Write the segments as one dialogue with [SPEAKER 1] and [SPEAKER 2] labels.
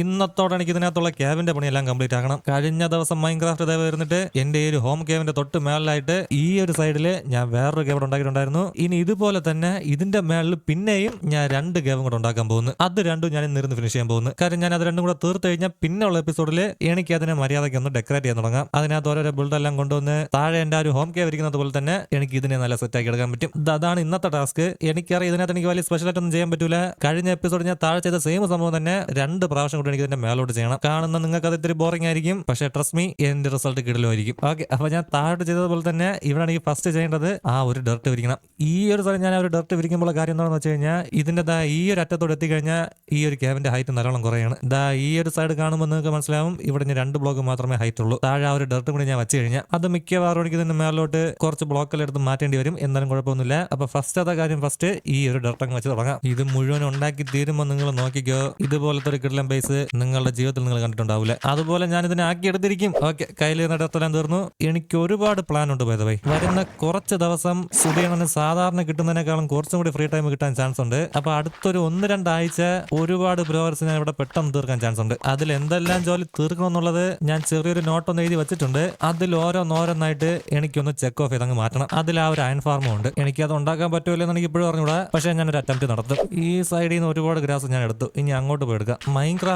[SPEAKER 1] ഇന്നത്തോടെ എനിക്ക് ഇതിനകത്തുള്ള ക്യാബിന്റെ പണിയെല്ലാം കംപ്ലീറ്റ് ആക്കണം കഴിഞ്ഞ ദിവസം മൈൻക്രാഫ്റ്റ് ദേവ വരുന്നിട്ട് എന്റെ ഈ ഒരു ഹോം ക്യാബിന്റെ തൊട്ട് മേളിലായിട്ട് ഈ ഒരു സൈഡിൽ ഞാൻ വേറൊരു ക്യാബ് ഉണ്ടാക്കിയിട്ടുണ്ടായിരുന്നു. ഇനി ഇതുപോലെ തന്നെ ഇതിന്റെ മേളിൽ പിന്നെയും ഞാൻ രണ്ട് ക്യാബും കൂടെ ഉണ്ടാക്കാൻ പോകുന്നു. അത് രണ്ടും ഞാൻ ഇന്നിരുന്ന് ഫിനിഷ് ചെയ്യാൻ പോകുന്നു. കാരണം ഞാൻ അത് രണ്ടും കൂടെ തീർത്ത് കഴിഞ്ഞാൽ പിന്നെ ഉള്ള എപ്പിസോഡിൽ എനിക്ക് അതിനെ മര്യാദയ്ക്ക് ഒന്ന് ഡെക്കറേറ്റ് ചെയ്യാൻ തുടങ്ങാം. അതിനകത്ത് ഓരോരോ ബിൽഡ് എല്ലാം കൊണ്ടുവന്ന് താഴെ എന്റെ ഒരു ഹോം ക്യാബ് ഇരിക്കുന്നത് പോലെ തന്നെ എനിക്ക് ഇതിനെ നല്ല സെറ്റ് ആക്കി എടുക്കാൻ പറ്റും. അതാണ് ഇന്നത്തെ ടാസ്ക് എനിക്കറിയാം ഇതിനകത്ത് എനിക്ക് വലിയ സ്പെഷ്യൽ ആയിട്ടൊന്നും ചെയ്യാൻ പറ്റൂല. കഴിഞ്ഞ എപ്പിസോഡ് ഞാൻ താഴെ ചെയ്ത സെയിം സംഭവം തന്നെ രണ്ട് പ്രാവശ്യം കൂടി എനിക്ക് തന്നെ മേലോട്ട് ചെയ്യണം. കാണുന്ന നിങ്ങൾക്ക് അത് ഇത്തിരി ബോറിംഗ് ആയിരിക്കും. പക്ഷേ ട്രസ്റ്റ് മീ എന്റെ റിസൾട്ട് കിടലുമായിരിക്കും ഓക്കെ അപ്പൊ ഞാൻ താഴോട്ട് ചെയ്തതുപോലെ തന്നെ ഇവിടെ എനിക്ക് ഫസ്റ്റ് ചെയ്യേണ്ടത് ആ ഒരു ഡർട്ട് വിരിക്കണം. ഈ ഒരു സ്ഥലം ഞാൻ ഒരു ഡർട്ട് വിരിക്കുമ്പോൾ കാര്യം എന്താണെന്ന് വെച്ച് കഴിഞ്ഞാൽ ഇതിന്റെ ദാ ഈ ഒരു അറ്റത്തോട് എത്തിക്കഴിഞ്ഞാൽ ഈ ഒരു ക്യാബിന്റെ ഹൈറ്റ് നല്ലോണം കുറയാണ്. ദാ ഈ ഒരു സൈഡ് കാണുമ്പോൾ നിങ്ങൾക്ക് മനസ്സിലാവും ഇവിടെ ഞാൻ രണ്ട് ബ്ലോക്ക് മാത്രമേ ഹൈറ്റ് ഉള്ളൂ. താഴെ ആ ഒരു ഡർട്ട് കൂടി ഞാൻ വെച്ച് കഴിഞ്ഞാൽ അത് മിക്കവാറും എനിക്ക് ഇതിന്റെ മേലോട്ട് കുറച്ച് ബ്ലോക്കെല്ലാം എടുത്ത് മാറ്റേണ്ടി വരും. എന്നാലും കുഴപ്പമൊന്നുമില്ല. അപ്പൊ ഫസ്റ്റ് അതാ കാര്യം ഫസ്റ്റ് ഈ ഒരു ഡർട്ട് അങ്ങ് വെച്ച് തുടങ്ങാം. ഇത് മുഴുവൻ ഉണ്ടാക്കി തീരുമ്പോൾ നിങ്ങൾ നോക്കിക്കോ ഇതുപോലത്തെ ഒരു കിടലം ബേസ് നിങ്ങളുടെ ജീവിതത്തിൽ നിങ്ങൾ കണ്ടിട്ടുണ്ടാവില്ല അതുപോലെ ഞാൻ ഇതിനെ ആക്കി എടുത്തിരിക്കും ഓക്കെ കയ്യിൽ നടത്താൻ തീർന്നു. എനിക്ക് ഒരുപാട് പ്ലാൻ ഉണ്ട് ബൈ വരുന്ന കുറച്ച് ദിവസം സുധീണന് സാധാരണ കിട്ടുന്നതിനേക്കാളും കുറച്ചും കൂടി ഫ്രീ ടൈം കിട്ടാൻ ചാൻസ് ഉണ്ട്. അപ്പൊ അടുത്തൊരു ഒന്ന് രണ്ടാഴ്ച ഒരുപാട് ബ്രോവേഴ്സ് ഞാൻ ഇവിടെ പെട്ടെന്ന് തീർക്കാൻ ചാൻസ് ഉണ്ട്. അതിൽ എന്തെല്ലാം ജോലി തീർക്കണം എന്നുള്ളത് ഞാൻ ചെറിയൊരു നോട്ട് ഒന്ന് എഴുതി വെച്ചിട്ടുണ്ട്. അതിൽ ഓരോന്നോരോന്നായിട്ട് എനിക്കൊന്ന് ചെക്ക് ഓഫ് ചെയ്തങ്ങ് മാറ്റണം. അതിൽ ആ ഒരു അയൺ ഫാർമും ഉണ്ട്. എനിക്ക് അത് ഉണ്ടാക്കാൻ പറ്റുമല്ലോ എന്ന് എനിക്ക് ഇപ്പോഴും അറിഞ്ഞൂടാ. പക്ഷേ ഞാൻ ഒരു അറ്റംപ്റ്റ് നടത്തും. ഈ സൈഡിൽ നിന്ന് ഒരുപാട് ഗ്രാസ് ഞാൻ എടുത്തു. ഇനി അങ്ങോട്ട് പോയി എടുക്കാം.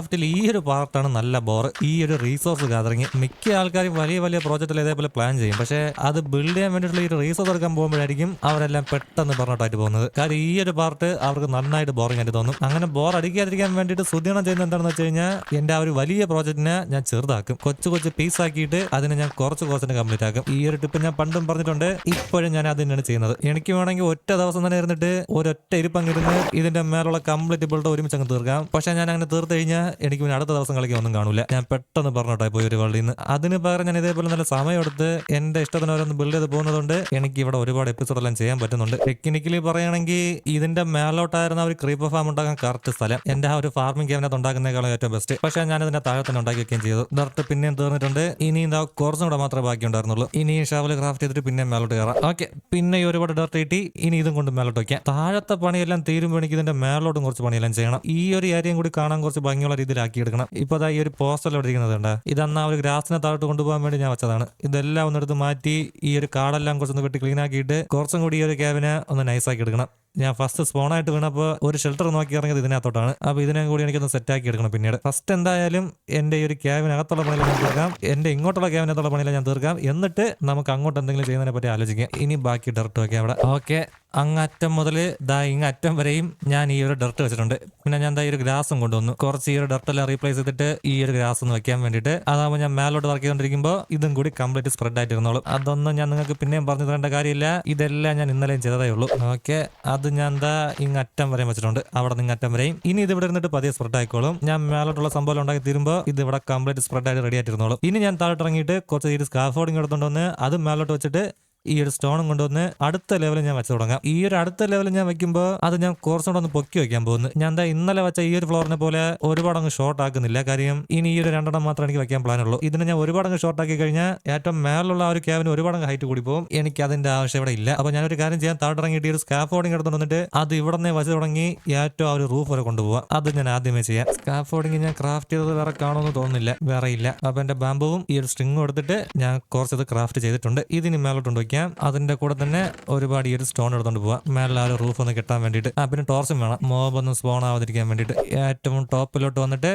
[SPEAKER 1] മൈൻക്രാഫ്റ്റിൽ ഈ ഒരു പാർട്ടാണ് നല്ല ബോർ ഈ ഒരു റീസോഴ്സ് ഗാദറിങ് മിക്ക ആൾക്കാരും വലിയ വലിയ പ്രോജക്റ്റിൽ ഇതേപോലെ പ്ലാൻ ചെയ്യും. പക്ഷേ അത് ബിൽഡ് ചെയ്യാൻ വേണ്ടിയിട്ടുള്ള ഈ റീസോഴ്സ് എടുക്കാൻ പോകുമ്പോഴായിരിക്കും അവരെല്ലാം പെട്ടെന്ന് പറഞ്ഞിട്ടായിട്ട് പോകുന്നത്. കാര്യം ഈ ഒരു പാർട്ട് അവർക്ക് നന്നായിട്ട് ബോറിംഗ് ആയിട്ട് തോന്നും. അങ്ങനെ ബോർ അടിക്കാതിരിക്കാൻ വേണ്ടിയിട്ട് സുദീണം ചെയ്യുന്ന എന്താണെന്ന് വെച്ച് കഴിഞ്ഞാൽ എന്റെ ആ ഒരു വലിയ പ്രോജക്റ്റിനെ ഞാൻ ചെറുതാക്കും. കൊച്ചു കൊച്ചു പീസ് ആക്കിയിട്ട് അതിനെ ഞാൻ കുറച്ച് കുറച്ചിട്ട് കംപ്ലീറ്റ് ആക്കും. ഈ ഒരു ടിപ്പ് ഞാൻ പണ്ടും പറഞ്ഞിട്ടുണ്ട്. ഇപ്പോഴും ഞാൻ അത് തന്നെയാണ് ചെയ്യുന്നത്. എനിക്ക് വേണമെങ്കിൽ ഒറ്റ ദിവസം തന്നെ ഇരുന്നിട്ട് ഒരൊറ്റ ഇരിപ്പങ്ങിരുന്ന് ഇതിന്റെ മേലുള്ള കംപ്ലീറ്റ് ബിൽഡ് ഒരുമിച്ച് അങ്ങ് തീർക്കാം. പക്ഷെ ഞാൻ അങ്ങനെ തീർത്തു കഴിഞ്ഞാൽ എനിക്ക് പിന്നെ അടുത്ത ദിവസം കളിക്കാൻ ഒന്നും കാണൂല. ഞാൻ പെട്ടെന്ന് പറഞ്ഞോട്ടെ പോയി ഒരു വള്ളിന്ന് നിന്ന് അതിന് പകരം ഞാൻ ഇതേപോലെ നല്ല സമയമെടുത്ത് എന്റെ ഇഷ്ടത്തിന് ഓരോന്ന് ബിൽഡ് ചെയ്ത് പോകുന്നതുകൊണ്ട് എനിക്ക് ഇവിടെ ഒരുപാട് എപ്പിസോഡ് എല്ലാം ചെയ്യാൻ പറ്റുന്നുണ്ട്. ടെക്നിക്കലി പറയുകയാണെങ്കിൽ ഇതിന്റെ മേലോട്ടായിരുന്ന ഒരു ക്രീപ്പർ ഫാം ഉണ്ടാക്കാൻ കറക്റ്റ് സ്ഥലം. എന്റെ ആ ഒരു ഫാർമിംഗ് ഗെയിമിനകത്ത് ഉണ്ടാക്കുന്നേക്കാളും ഏറ്റവും ബെസ്റ്റ് പക്ഷേ ഞാൻ ഇതിന്റെ താഴെ തന്നെ ഉണ്ടാക്കി വെക്കുകയും ചെയ്തു. ഡർട്ട് പിന്നെയും തീർന്നിട്ടുണ്ട്. ഇനി എന്താ കുറച്ചും കൂടെ മാത്രമേ ബാക്കി ഉണ്ടായിരുന്നുള്ളൂ. ഇനി ഷവൽ ക്രാഫ്റ്റ് ചെയ്തിട്ട് പിന്നെ മേലോട്ട് കയറാം. ഓക്കെ പിന്നെ ഈ ഒരുപാട് ഡർട്ട് കിട്ടി. ഇനി ഇതും കൊണ്ട് മേലോട്ട് വയ്ക്കാം താഴത്തെ പണിയെല്ലാം തീരുമ്പോൾ എനിക്ക് ഇതിന്റെ മേലോട്ടും കുറച്ച് പണിയെല്ലാം ചെയ്യണം. ഈ ഒരു ഏരിയയും കൂടി കാണാൻ കുറച്ച് ഭംഗിയുള്ള രീതിയിലാക്കി എടുക്കണം ഇപ്പൊ ഈ ഒരു പോസ്റ്റർ ഇവിടെ ഇരിക്കുന്നത് ഉണ്ട് ആ ഒരു ഗ്രാസിനെ താഴോട്ട് കൊണ്ടുപോകാൻ വേണ്ടി ഞാൻ വെച്ചതാണ്. ഇതെല്ലാം ഒന്നെടുത്ത് മാറ്റി ഈ ഒരു കാടെല്ലാം കുറച്ചൊന്ന് വെട്ടി ക്ലീൻ ആക്കിയിട്ട് കുറച്ചും കൂടി ഈ ഒരു ക്യാബിനെ ഒന്ന് നൈസാക്കി എടുക്കണം. ഞാൻ ഫസ്റ്റ് സ്പോണായിട്ട് വീണപ്പോൾ ഒരു ഷെൽട്ടർ നോക്കി ഇറങ്ങിയത് ഇതിനകത്തോട്ടാണ്. അപ്പോൾ ഇതിനെ കൂടി എനിക്കൊന്ന് സെറ്റ് ആക്കി എടുക്കണം പിന്നീട്. ഫസ്റ്റ് എന്തായാലും എന്റെ ഈ ഒരു ക്യാബിനകത്തുള്ള പണിയിൽ ഞാൻ തീർക്കാം. എന്റെ ഇങ്ങോട്ടുള്ള ക്യാബിനകത്തുള്ള പണിയിൽ ഞാൻ തീർക്കാം. എന്നിട്ട് നമുക്ക് അങ്ങോട്ട് എന്തെങ്കിലും ചെയ്യുന്നതിനെ പറ്റി ആലോചിക്കാം. ഇനി ബാക്കി ഡർട്ട് വയ്ക്കാം അവിടെ. ഓക്കെ അങ്ങറ്റം മുതൽ ദാ ഇങ്ങറ്റം വരെയും ഞാൻ ഈ ഒരു ഡർട്ട് വെച്ചിട്ടുണ്ട്. പിന്നെ ഞാൻ എന്താ ഈ ഒരു ഗ്രാസും കൊണ്ടുവന്നു. കുറച്ച് ഈ ഒരു ഡർട്ടെല്ലാം റീപ്ലേസ് ചെയ്തിട്ട് ഈ ഒരു ഗ്രാസ് ഒന്ന് വെക്കാൻ വേണ്ടിയിട്ട് അതാകുമ്പോൾ ഞാൻ മേലോട്ട് വർക്ക് ചെയ്തുകൊണ്ടിരിക്കുമ്പോൾ ഇതും കൂടി കംപ്ലീറ്റ് സ്പ്രെഡ് ആയിട്ടിരുന്നോളും. അതൊന്നും ഞാൻ നിങ്ങൾക്ക് പിന്നെയും പറഞ്ഞു തരേണ്ട കാര്യമില്ല. ഇതെല്ലാം ഞാൻ ഇന്നലെയും ചെയ്തതേ ഉള്ളൂ. ഓക്കെ അത് ഞാൻ എന്താ ഇങ്ങറ്റം വരെയും വെച്ചിട്ടുണ്ട്. അവിടെ നിന്ന് അറ്റം വരെയും. ഇനി ഇത് ഇവിടെ ഇരുന്നിട്ട് പതിയെ സ്പ്രെഡ് ആയിക്കോളും. ഞാൻ മേലോട്ടുള്ള സംഭവം ഉണ്ടാക്കി തീരുമ്പോൾ ഇത് ഇവിടെ കംപ്ലീറ്റ് സ്പ്രെഡ് ആയിട്ട് റെഡി ആയിട്ടിരുന്നോളും. ഇനി ഞാൻ താഴോട്ട് ഇറങ്ങിയിട്ട് കുറച്ച് ഈ സ്കാഫോർഡിങ് എടുത്തുകൊണ്ട് വന്ന് അത് മേലോട്ട് വെച്ചിട്ട് ഈ ഒരു സ്റ്റോണും കൊണ്ടുവന്ന് അടുത്ത ലെവലിൽ ഞാൻ വെച്ച് തുടങ്ങാം. ഈ ഒരു അടുത്ത ലെവലിൽ ഞാൻ വെക്കുമ്പോൾ അത് ഞാൻ കുറച്ചും കൂടെ ഒന്ന് പൊക്കി വെക്കാൻ പോകുന്നു. ഞാൻ എന്താ ഇന്നലെ വെച്ച ഈ ഒരു ഫ്ലോറിനെ പോലെ ഒരുപാട് അങ്ങ് ഷോർട്ട് ആക്കുന്നില്ല. കാര്യം ഇനി ഈ ഒരു രണ്ടെണ്ണം മാത്രമേ എനിക്ക് വെക്കാൻ പ്ലാനുള്ളൂ. ഇതിനെ ഞാൻ ഒരുപാട് അങ്ങ് ഷോർട്ട് ആക്കി കഴിഞ്ഞാൽ ഏറ്റവും മേലുള്ള ആ ഒരു ക്യാബിന് ഒരുപാട് അങ്ങ് ഹൈറ്റ് കൂടി പോകും. എനിക്ക് അതിന്റെ ആവശ്യം ഇവിടെ ഇല്ല. അപ്പൊ ഞാനൊരു കാര്യം ചെയ്യാൻ താഴെറങ്ങിയിട്ട് ഈ ഒരു സ്കാഫോർഡിംഗ് എടുത്തുകൊണ്ട് വന്നിട്ട് അത് ഇവിടെ നിന്ന് വെച്ച് തുടങ്ങി ഏറ്റവും ആ ഒരു റൂഫ് വരെ കൊണ്ടുപോകാം അത് ഞാൻ ആദ്യമേ ചെയ്യാം. സ്കാഫോർഡിംഗ് ഞാൻ ക്രാഫ്റ്റ് ചെയ്തത് വേറെ കാണുമെന്ന് തോന്നുന്നില്ല. വേറെ ഇല്ല. അപ്പോൾ എന്റെ ബാമ്പുവും ഈ ഒരു സ്ട്രിങ്ങും എടുത്തിട്ട് ഞാൻ കുറച്ചത് ക്രാഫ്റ്റ് ചെയ്തിട്ടുണ്ട്. ഇതിന് മേലോട്ട് വയ്ക്കാം അതിന്റെ കൂടെ തന്നെ ഒരുപാട് ഈ ഒരു സ്റ്റോൺ എടുത്തോണ്ട് പോവാം. മേലെ ആ ഒരു റൂഫ് ഒന്ന് കിട്ടാൻ വേണ്ടിയിട്ട്. ആ പിന്നെ ടോർച്ചും വേണം. മോബ് ഒന്ന് സ്പോൺ ആവാതിരിക്കാൻ വേണ്ടിയിട്ട്. ഏറ്റവും ടോപ്പിലോട്ട് വന്നിട്ട്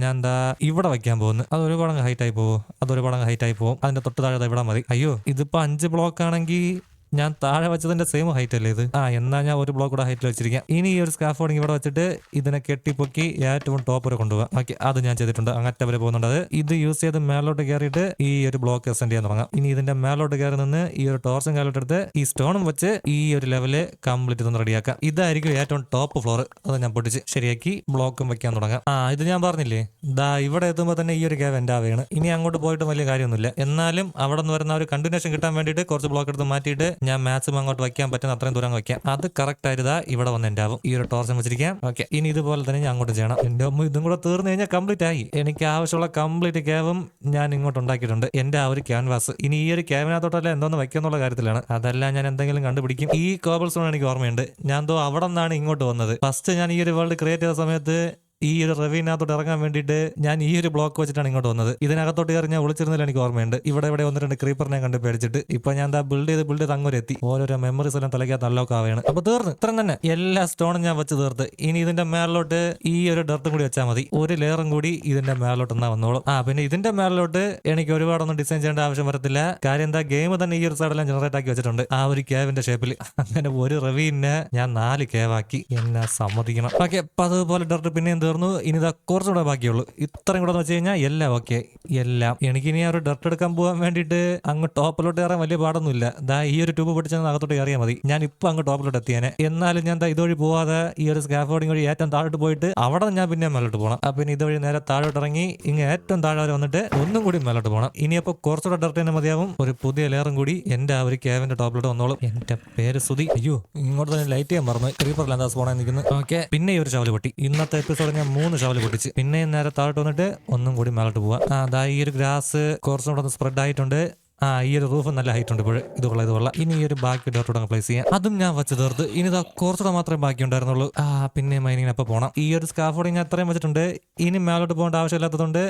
[SPEAKER 1] ഞാൻ എന്താ ഇവിടെ വയ്ക്കാൻ പോകുന്നു. അത് ഒരുപാട് ഹൈറ്റ് ആയി പോകും അത് ഒരുപാട് ഹൈറ്റ് ആയി പോകും അതിന്റെ തൊട്ട് താഴെ ഇവിടെ മതി. അയ്യോ ഇതിപ്പോ അഞ്ച് ബ്ലോക്ക് ആണെങ്കിൽ ഞാൻ താഴെ വെച്ചതിന്റെ സെയിം ഹൈറ്റ് അല്ലേ ഇത്? ആ എന്നാ ഞാൻ ഒരു ബ്ലോക്ക് കൂടെ ഹൈറ്റിൽ വെച്ചിരിക്കാം. ഇനി ഈ ഒരു സ്കാഫോർഡിങ് ഇവിടെ വെച്ചിട്ട് ഇതിനെ കെട്ടിപ്പൊക്കി ഏറ്റവും ടോപ്പ് വരെ കൊണ്ടുപോകാം ഓക്കെ അത് ഞാൻ ചെയ്തിട്ടുണ്ട്. അങ്ങറ്റ വരെ പോകുന്നുണ്ട് അത്. ഇത് യൂസ് ചെയ്ത് മേലോട്ട് കയറിയിട്ട് ഈ ഒരു ബ്ലോക്ക് അസെൻഡ് ചെയ്യാൻ തുടങ്ങാം. ഇനി ഇതിന്റെ മേലോട്ട് കയറി നിന്ന് ഈ ഒരു ടോർച്ചും കാലോട്ട് എടുത്ത് ഈ സ്റ്റോണും വെച്ച് ഈ ഒരു ലെവൽ കംപ്ലീറ്റ് ഒന്ന് റെഡിയാക്കാം ഇതായിരിക്കും ഏറ്റവും ടോപ്പ് ഫ്ലോർ അത് ഞാൻ പൊട്ടിച്ച് ശരിയാക്കി ബ്ലോക്കും വെക്കാൻ തുടങ്ങാം. ആ ഇത് ഞാൻ പറഞ്ഞില്ലേ? ദാ ഇവിടെ എത്തുമ്പോൾ തന്നെ ഈ ഒരു ക്യാബ് എന്റെ ആവുകയാണ് ഇനി അങ്ങോട്ട് പോയിട്ട് വലിയ കാര്യമൊന്നുമില്ല. എന്നാലും അവിടെ നിന്ന് വരുന്ന ഒരു കണ്ടിന്യൂഷൻ കിട്ടാൻ വേണ്ടിയിട്ട് കുറച്ച് ബ്ലോക്ക് എടുത്ത് മാറ്റിയിട്ട് ഞാൻ മാക്സിമം അങ്ങോട്ട് വയ്ക്കാൻ പറ്റുന്ന അത്രയും ദൂരം വയ്ക്കാം. അത് കറക്റ്റ് ആയിരുതാ ഇവിടെ വന്ന് എന്റെ ആവും ഈ ഒരു ടോർച്ചും വെച്ചിരിക്കാം ഓക്കെ ഇനി ഇതുപോലെ തന്നെ ഞാൻ അങ്ങോട്ട് ചെയ്യണം. എന്റെ അമ്മ ഇതും കൂടെ തീർന്നു കഴിഞ്ഞാൽ കംപ്ലീറ്റ് ആയി. എനിക്ക് ആവശ്യമുള്ള കംപ്ലീറ്റ് ക്യാവും ഞാൻ ഇങ്ങോട്ട് ഉണ്ടാക്കിയിട്ടുണ്ട്. എന്റെ ആ ഒരു ക്യാൻവാസ് ഇനി ഈ ഒരു ക്യാവിനകത്തോട്ടല്ല എന്തോന്ന് വയ്ക്കുന്നുള്ള കാര്യത്തിലാണ്. അതെല്ലാം ഞാൻ എന്തെങ്കിലും കണ്ടുപിടിക്കും. ഈ കോബിൾസോൺ എനിക്ക് ഓർമ്മയുണ്ട്. ഞാൻ തോ അവിടെ നിന്നാണ് ഇങ്ങോട്ട് വന്നത്. ഫസ്റ്റ് ഞാൻ ഈ ഒരു വേൾഡ് ക്രിയേറ്റ് ചെയ്ത സമയത്ത് ഈ ഒരു റവീനകത്തോട്ട് ഇറങ്ങാൻ വേണ്ടിയിട്ട് ഞാൻ ഈ ഒരു ബ്ലോക്ക് വെച്ചിട്ടാണ് ഇങ്ങോട്ട് വന്നത്. ഇതിനകത്തോട്ട് കയറി ഞാൻ വിളിച്ചിരുന്നില്ല എനിക്ക് ഓർമ്മയുണ്ട്. ഇവിടെ ഇവിടെ ഒന്ന് രണ്ട് ക്രീപ്പറിനെ കണ്ട് പേടിച്ചിട്ട് ഇപ്പൊ ഞാൻ എന്താ ബിൽഡ് ചെയ്ത് ബിൽഡ് ചെയ്ത് അങ്ങോട്ട് എത്തി. ഓരോരോ മെമ്മറീസ് എല്ലാം തലയ്ക്കകത്ത് അൺലോക്ക് ആവുകയാണ്. അപ്പൊ തീർന്നു. ഇത്രയും തന്നെ. എല്ലാ സ്റ്റോണും ഞാൻ വെച്ച് തീർത്ത്. ഇനി ഇതിന്റെ മേളിലോട്ട് ഈ ഒരു ഡർത്തും കൂടി വെച്ചാൽ മതി. ഒരു ലെയറും കൂടി ഇതിന്റെ മേളിലോട്ട് എന്നാ വന്നോളും. ആ പിന്നെ ഇതിന്റെ മേളിലോട്ട് എനിക്ക് ഒരുപാടൊന്നും ഡിസൈൻ ചെയ്യേണ്ട ആവശ്യം വരത്തില്ല. കാര്യം എന്താ ഗെയിം തന്നെ ഈ ഒരു സൈഡെല്ലാം ജനറേറ്റ് ആക്കി വെച്ചിട്ടുണ്ട്. ആ ഒരു കേവിന്റെ ഷേപ്പിൽ അങ്ങനെ ഒരു റവീനെ ഞാൻ നാല് കേവാക്കി എന്നെ സമ്മതിക്കണം. ഓക്കെ അപ്പൊ അതുപോലെ ഡർട്ട് പിന്നെയും തീർന്നു. ഇനി ഇതാ കുറച്ചുകൂടെ ബാക്കിയുള്ളൂ. ഇത്രയും കൂടെ എന്ന് വെച്ച് കഴിഞ്ഞാൽ എല്ലാം ഓക്കെ എല്ലാം. എനിക്ക് ഇനി ആ ഒരു ഡർട്ട് എടുക്കാൻ പോകാൻ വേണ്ടിയിട്ട് അങ്ങ് ടോപ്പിലോട്ട് കയറാൻ വലിയ പാടൊന്നുമില്ല. ദാ ഈ ഒരു ട്യൂബ് പിടിച്ചാൽ അകത്തോട്ട് കയറിയാൽ മതി. ഞാൻ ഇപ്പൊ അങ്ങ് ടോപ്പിലോട്ട് എത്തിയേനെ. എന്നാലും ഞാൻ ദാ ഇതുവഴി പോവാതെ ഈ ഒരു സ്കാഫോർഡിങ് വഴി ഏറ്റവും താഴോട്ട് പോയിട്ട് അവിടെ ഞാൻ പിന്നെ മേലോട്ട് പോകണം അപ്പൊ ഇനി ഇതുവഴി നേരെ താഴോട്ട് ഇറങ്ങി ഇങ്ങനെ ഏറ്റവും താഴെ വന്നിട്ട് ഒന്നും കൂടി മേലോട്ട് പോകണം ഇനിയപ്പോ കുറച്ചുകൂടെ ഡർട്ട് തന്നെ മതിയാവും. ഒരു പുതിയ ലെയറും കൂടി എന്റെ ആ ഒരു കേവിന്റെ ടോപ്പിലോട്ട് വന്നോളും. എന്റെ പേര് സുതി അയ്യോ ഇങ്ങോട്ട് തന്നെ ലൈറ്റ് ചെയ്യാൻ മറന്നു. ക്രീപ്പറിൽ എന്താ സ്പോണായി നിൽക്കുന്നത് ഓക്കെ പിന്നെ ഈ ഒരു ചവൽ പൊട്ടി. ഇന്നത്തെ എപ്പിസോഡ് ഞാൻ മൂന്ന് ഷവൽ പൊട്ടിച്ച്. പിന്നെ നേരെ താഴോട്ട് വന്നിട്ട് ഒന്നും കൂടി മേലോട്ട് പോവാം. ആ അതാ ഈ ഒരു ഗ്രാസ് കുറച്ചും കൂടെ ഒന്ന് സ്പ്രെഡ് ആയിട്ടുണ്ട്. ആ ഈ ഒരു റൂഫ് നല്ല ഹൈറ്റ് ഉണ്ട് ഇപ്പോൾ ഇത് കൊള്ളാം ഇത് കൊള്ളാം. ഇനി ഈ ഒരു ബാക്കി ഡോട്ടോടെ പ്ലേസ് ചെയ്യാം. അതും ഞാൻ വെച്ച് തീർത്ത്. ഇനി ഇതാ കുറച്ചുകൂടെ മാത്രമേ ബാക്കി ഉണ്ടായിരുന്നുള്ളൂ. ആ പിന്നെ മൈനിങ്ങിന് അപ്പോൾ പോകണം ഈ ഒരു സ്കാഫോർഡിങ് അത്രയും വെച്ചിട്ടുണ്ട്. ഇനി മേലോട്ട് പോകേണ്ട ആവശ്യമില്ലാത്തതുകൊണ്ട്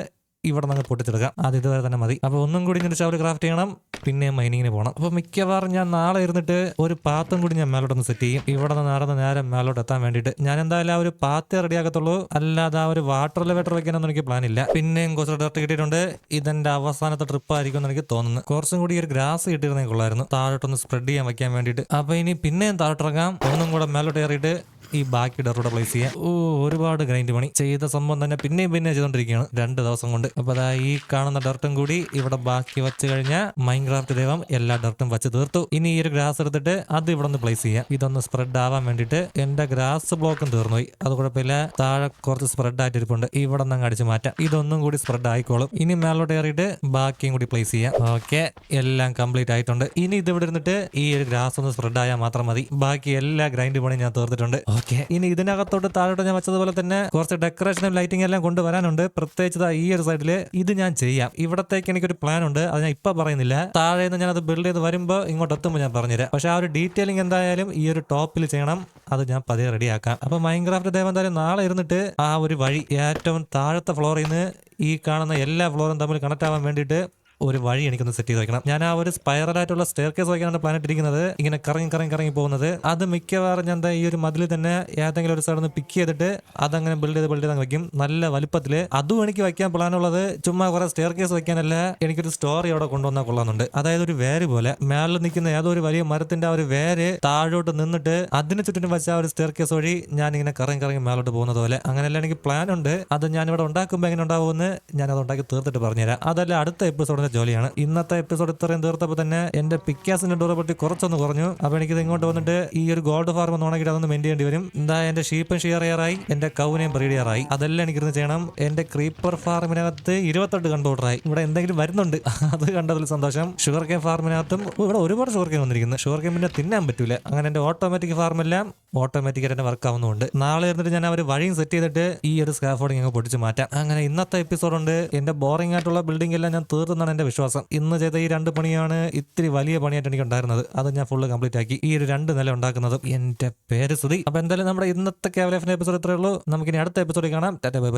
[SPEAKER 1] ഇവിടെ നിന്ന് പൊട്ടിച്ചെടുക്കാം അത് ഇതുവരെ തന്നെ മതി. അപ്പൊ ഒന്നും കൂടി ഇങ്ങനെ ഷവർ ക്രാഫ്റ്റ് ചെയ്യണം. പിന്നെ മൈനിങ്ങിന് പോകണം അപ്പൊ മിക്കവാറും ഞാൻ നാളെ ഇരുന്നിട്ട് ഒരു പാത്തും കൂടി ഞാൻ മേലോട്ടൊന്ന് സെറ്റ് ചെയ്യും. ഇവിടെ നിന്ന് നടന്ന് നേരെ മേലോട്ട് എത്താൻ വേണ്ടിയിട്ട് ഞാൻ എന്തായാലും ആ ഒരു പാത്ത് റെഡി ആകത്തുള്ളൂ അല്ലാതെ ആ ഒരു വാട്ടർ ലെവേറ്റർ വെക്കാനൊന്നും എനിക്ക് പ്ലാൻ ഇല്ല. പിന്നെയും കുറച്ച് ഡയറക്റ്റ് കിട്ടിയിട്ടുണ്ട്. ഇതെന്റെ അവസാനത്തെ ട്രിപ്പ് ആയിരിക്കും എന്ന് എനിക്ക് തോന്നുന്നു. കുറച്ചും കൂടി ഒരു ഗ്രാസ് കിട്ടിയിരുന്നെങ്കിൽ കൊള്ളായിരുന്നു. താഴോട്ടൊന്ന് സ്പ്രെഡ് ചെയ്യാൻ വെക്കാൻ വേണ്ടിയിട്ട്. അപ്പൊ ഇനി പിന്നെയും താഴോട്ടിറങ്ങാം. ഒന്നും കൂടെ മേലോട്ട് കയറിയിട്ട് ഈ ബാക്കി ഡെറോടെ പ്ലേസ് ചെയ്യാം ഓ ഒരുപാട് ഗ്രൈൻഡ് പണി. ചെയ്ത സംഭവം തന്നെ പിന്നെയും പിന്നെ ചെയ്തോണ്ടിരിക്കുകയാണ്. രണ്ട് ദിവസം കൊണ്ട്. അപ്പൊ അതാ ഈ കാണുന്ന ഡർട്ടും കൂടി ഇവിടെ ബാക്കി വെച്ച് കഴിഞ്ഞാൽ മൈൻക്രാഫ്റ്റ് ദൈവം എല്ലാ ഡർട്ടും വെച്ച് തീർത്തു. ഇനി ഈ ഒരു ഗ്രാസ് എടുത്തിട്ട് അത് ഇവിടെ നിന്ന് പ്ലേസ് ചെയ്യാം. ഇതൊന്ന് സ്പ്രെഡ് ആവാൻ വേണ്ടിയിട്ട് എന്റെ ഗ്രാസ് ബ്ലോക്കും തീർന്നുപോയി അത് കുഴപ്പമില്ല. താഴെ കുറച്ച് സ്പ്രെഡ് ആയിട്ട് ഇരിപ്പുണ്ട് ഇവിടെ നിന്ന് അടിച്ച് മാറ്റാം. ഇതൊന്നും കൂടി സ്പ്രെഡ് ആയിക്കോളും. ഇനി മേലോട്ട് കയറിയിട്ട് ബാക്കിയും കൂടി പ്ലേസ് ചെയ്യാം. ഓക്കെ. എല്ലാം കംപ്ലീറ്റ് ആയിട്ടുണ്ട്. ഇനി ഇത് ഇവിടെ ഇരുന്നിട്ട് ഈ ഒരു ഗ്രാസ് ഒന്ന് സ്പ്രെഡ് ആയാൽ മാത്രം മതി. ബാക്കി എല്ലാ ഗ്രൈൻഡ് പണി ഞാൻ തീർത്തിട്ടുണ്ട്. ഓക്കെ. ഇനി ഇതിനകത്തോട്ട് താഴോട്ട് ഞാൻ വെച്ചതുപോലെ തന്നെ കുറച്ച് ഡെക്കറേഷനും ലൈറ്റിംഗ് എല്ലാം കൊണ്ടുവരാനുണ്ട്. പ്രത്യേകിച്ച് ഈ ഒരു സൈഡിൽ ഇത് ഞാൻ ചെയ്യാം. ഇവിടത്തേക്ക് എനിക്കൊരു പ്ലാൻ ഉണ്ട്. അത് ഞാൻ ഇപ്പൊ പറയുന്നില്ല. താഴെ നിന്ന് ഞാൻ അത് ബിൽഡ് ചെയ്ത് വരുമ്പോൾ ഇങ്ങോട്ട് എത്തുമ്പോൾ ഞാൻ പറഞ്ഞുതരാം. പക്ഷെ ആ ഒരു ഡീറ്റെയിലിംഗ് എന്തായാലും ഈ ഒരു ടോപ്പിൽ ചെയ്യണം. അത് ഞാൻ പതിയെ റെഡിയാക്കാം. അപ്പൊ മൈൻക്രാഫ്റ്റ് ദേവം എന്തായാലും നാളെ ഇരുന്നിട്ട് ആ ഒരു വഴി ഏറ്റവും താഴത്തെ ഫ്ലോറിൽ നിന്ന് ഈ കാണുന്ന എല്ലാ ഫ്ലോറും തമ്മിൽ കണക്ട് ആവാൻ വേണ്ടിയിട്ട് ഒരു വഴി എനിക്കൊന്ന് സെറ്റ് ചെയ്ത് വെക്കണം. ഞാൻ ആ ഒരു സ്പൈറലായിട്ടുള്ള സ്റ്റെയർ കേസ് വയ്ക്കാനാണ് പ്ലാൻ ഇട്ടിരിക്കുന്നത്. ഇങ്ങനെ കറങ്ങി കറങ്ങി കറങ്ങി പോകുന്നത്. അത് മിക്കവാറും ഞാൻ എന്താ ഈ ഒരു മതിൽ തന്നെ ഏതെങ്കിലും ഒരു സൈഡിൽ പിക്ക് ചെയ്തിട്ട് അതങ്ങനെ ബിൽഡ് ചെയ്ത് ബിൽഡ് ചെയ്ത് അങ്ങ് വെക്കും. നല്ല വലുപ്പത്തിൽ അതും എനിക്ക് വയ്ക്കാൻ പ്ലാൻ ഉള്ളത് ചുമ്മാ കുറെ സ്റ്റെയർ കേസ് വയ്ക്കാനല്ല. എനിക്കൊരു സ്റ്റോറി അവിടെ കൊണ്ടുവന്നാൽ കൊള്ളാന്നുണ്ട്. അതായത് ഒരു വേര് പോലെ. മേളിൽ നിൽക്കുന്ന ഏതോ ഒരു വലിയ മരത്തിന്റെ ആ ഒരു വേര് താഴോട്ട് നിന്നിട്ട് അതിന് ചുറ്റിനും വെച്ച ആ ഒരു സ്റ്റെയർ കേസ് വഴി ഞാൻ ഇങ്ങനെ കറങ്ങി കറങ്ങി മേലോട്ട് പോകുന്നത് പോലെ. അങ്ങനെയല്ല എനിക്ക് പ്ലാൻ ഉണ്ട്. അത് ഞാൻ ഇവിടെ ഉണ്ടാക്കുമ്പോൾ എങ്ങനെ ഉണ്ടാവുമെന്ന് ഞാൻ അത് ഉണ്ടാക്കി തീർത്തിട്ട് പറഞ്ഞുതരാം. അതല്ല അടുത്ത എപ്പിസോഡിന്റെ ജോലിയാണ്. ഇന്നത്തെ എപ്പിസോഡ് ഇത്രയും തീർത്തപ്പോൾ തന്നെ എന്റെ പിക്കാസിന്റെ ഡ്യൂറബിലിറ്റി കുറച്ചൊന്ന് കുറഞ്ഞു. അപ്പൊ എനിക്ക് ഇങ്ങോട്ട് വന്നിട്ട് ഈ ഒരു ഗോൾഡ് ഫാർം ഉണക്കിയിട്ട് അതൊന്ന് മെയിൻ ചെയ്യേണ്ടി വരും. എന്താ എന്റെ ഷീപ്പും ഷെയർ ചെയ്യാറായി എന്റെ കൗവിനെയും ബ്രീഡ് ചെയ്യാറായി അതെല്ലാം എനിക്കിരുന്ന് ചെയ്യണം. എന്റെ ക്രീപ്പർ ഫാർമിനകത്ത് ഇരുപത്തെട്ട് കണ്ടോട്ടറായി ഇവിടെ എന്തെങ്കിലും വരുന്നുണ്ട്. അത് കണ്ടതിൽ സന്തോഷം. ഷുഗർ കെയിൻ ഫാർമിനകത്തും ഇവിടെ ഒരുപാട് ഷുഗർ കെയിൻ വന്നിരിക്കുന്നു. ഷുഗർ കെയിൻ പിന്നെ തിന്നാൻ പറ്റൂല. അങ്ങനെ എന്റെ ഓട്ടോമാറ്റിക് ഫാർമെല്ലാം ഓട്ടോമാറ്റിക്കായിട്ട് തന്നെ വർക്ക് ആവുന്നുണ്ട്. നാളെ ഇരുന്നിട്ട് ഞാൻ അവർ വഴിയും സെറ്റ് ചെയ്തിട്ട് ഈ ഒരു സ്കാഫോർഡിങ് അങ്ങ് പൊടിച്ച് മാറ്റാം. അങ്ങനെ ഇന്നത്തെ എപ്പിസോഡ് ഉണ്ട്. എന്റെ ബോറിംഗ് ആയിട്ടുള്ള ബിൽഡിംഗ് എല്ലാം ഞാൻ തീർത്തെന്നാണ് എന്റെ വിശ്വാസം. ഇന്ന് ചെയ്ത ഈ രണ്ട് പണിയാണ് ഇത്തിരി വലിയ പണിയായിട്ട് എനിക്ക് ഉണ്ടായിരുന്നത് അത് ഞാൻ ഫുള്ള് കംപ്ലീറ്റ് ആക്കി. ഈ ഒരു രണ്ട് നില ഉണ്ടാക്കുന്നതും എന്റെ പേര് സുതി അപ്പോൾ എന്തായാലും നമ്മുടെ ഇന്നത്തെ കേവലഫിന്റെ എപ്പിസോഡ് ഇത്രയേ ഉള്ളൂ. നമുക്കിനി അടുത്ത എപ്പിസോഡിൽ കാണാം. Tata bye bye.